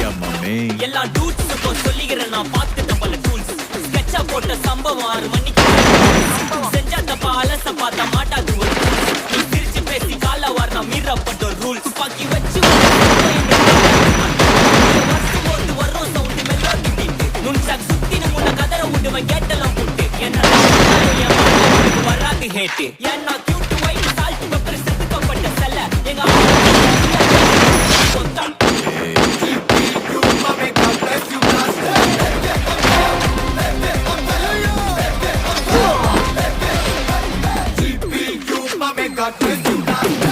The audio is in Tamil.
யா எல்லா டூட்ஸுக்கும் சொல்லிக்கிறேன் நான் பார்த்துட்டேன் பல டூல்ஸ் ஸ்கெட்சா போட்ட சம்பவம் ஆறு அலச பார்த்தா மாட்டாது ஒரு பேசி கால வார் ரூல் துப்பாக்கி வச்சு வர்றோம் சவுண்டு மெல்லோட்டி பீட்டு நுண்சாக் சுத்தின முன்ன கதற உண்டுவன் got to do that.